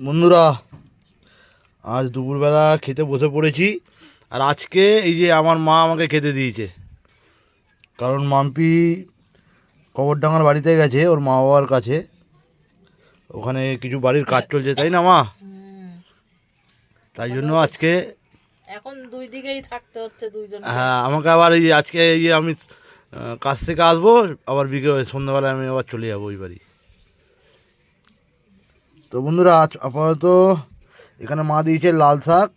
বন্ধুরা আজ দুপুরবেলা খেতে বসে পড়েছি আর আজকে এই যে আমার মা আমাকে খেতে দিয়েছে। কারণ মাম্পি কবরডাঙ্গার বাড়িতে গেছে ওর মা বাবার কাছে। ওখানে কিছু বাড়ির কাজ চলছে তাই না মা? তাই জন্য আজকে এখন দুই দিকেই থাকতে হচ্ছে দুইজন হ্যাঁ আমাকে আবার এই আজকে এই যে আমি কাজ থেকে আসব আবার বিকেল সন্ধ্যাবেলায় আমি আবার চলে যাব ওই বাড়ি। তো বন্ধুরা আজ আপাতত এখানে মা দিয়েছে লাল শাক।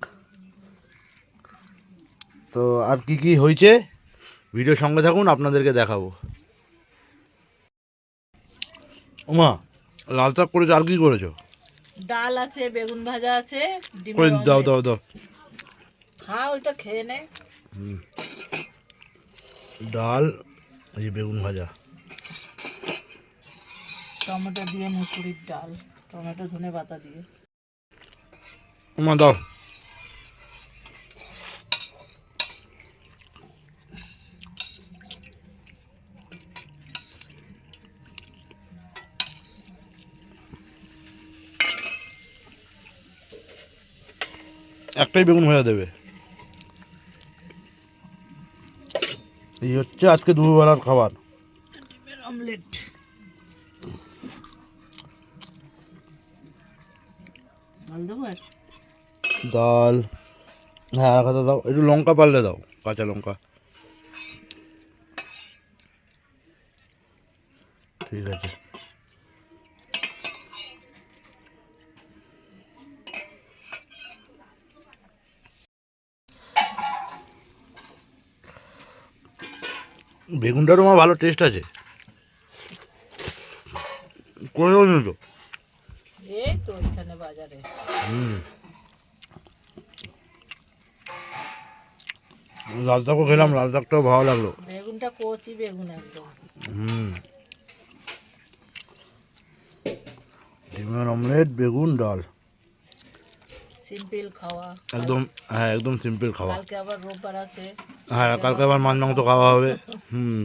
তো আর কি কি হয়েছে? ভিডিও সঙ্গে থাকুন আপনাদেরকে দেখাবো। ওমা লাল শাক করেছ আর কি করেছ? ডাল আছে বেগুন ভাজা আছে করে দাও দাও দাও। খা ওইটা খেয়ে নে। ডাল এই বেগুন ভাজা। টমেটো দিয়ে মুসুরির ডাল। টমেটো ধনে পাতা দিয়ে ওমা দাও একটাই বেগুন ভাজা দেবে। এই হচ্ছে আজকে দুপুরবেলার খাবার। ডিমের অমলেট ডাল হ্যাঁ কথা দাও? একটু লঙ্কা পারলে দাও, কাঁচা লঙ্কা। ঠিক আছে। বেগুনটারও আমার ভালো টেস্ট আছে। করে তো এই তো এখানে বাজারে। হুম। লাল শাকও খেলাম লাল শাকটাও ভালো লাগল। বেগুনটা কচি বেগুন একদম। হুম। ডিমের অমলেট বেগুন ডাল। সিম্পল খাওয়া। একদম হ্যাঁ একদম সিম্পল খাওয়া। কালকে আবার রোববার আছে। হ্যাঁ কালকে আবার মাছ মাংস খাওয়া হবে। হুম।